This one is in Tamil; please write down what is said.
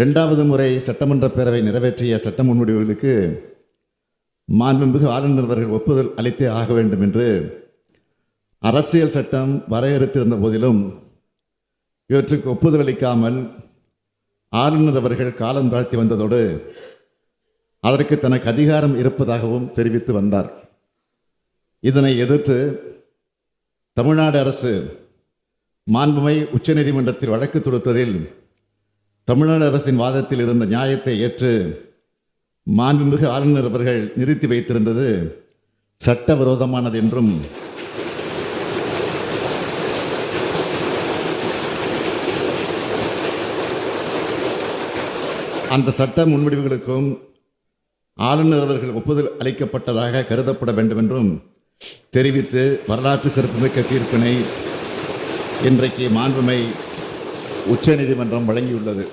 ரெண்டாவது முறை சட்டமன்ற பேரவை நிறைவேற்றிய சட்ட முன்வடிவுகளுக்கு மாண்புமிகு ஆளுநர் அவர்கள் ஒப்புதல் அளித்தே ஆக வேண்டும் என்று அரசியல் சட்டம் வரையறுத்திருந்த போதிலும் இவற்றுக்கு ஒப்புதல் அளிக்காமல் ஆளுநர் அவர்கள் காலம் தாழ்த்தி வந்ததோடு அதற்கு தனக்கு அதிகாரம் இருப்பதாகவும் தெரிவித்து வந்தார். இதனை எதிர்த்து தமிழ்நாடு அரசு மாண்புமை உச்சநீதிமன்றத்தில் வழக்கு தொடுத்ததில் தமிழ்நாடு அரசின் வாதத்தில் இருந்த நியாயத்தை ஏற்று மாண்புமிகு ஆளுநர் அவர்கள் நிறுத்தி வைத்திருந்தது சட்டவிரோதமானது என்றும் அந்த சட்ட முன்வடிவுகளுக்கும் ஆளுநர் அவர்கள் ஒப்புதல் அளிக்கப்பட்டதாக கருதப்பட வேண்டும் என்றும் தெரிவித்து வரலாற்று சிறப்புமிக்க தீர்ப்பினை இன்றைக்கு மாண்புமை உச்சநீதிமன்றம் வழங்கியுள்ளது.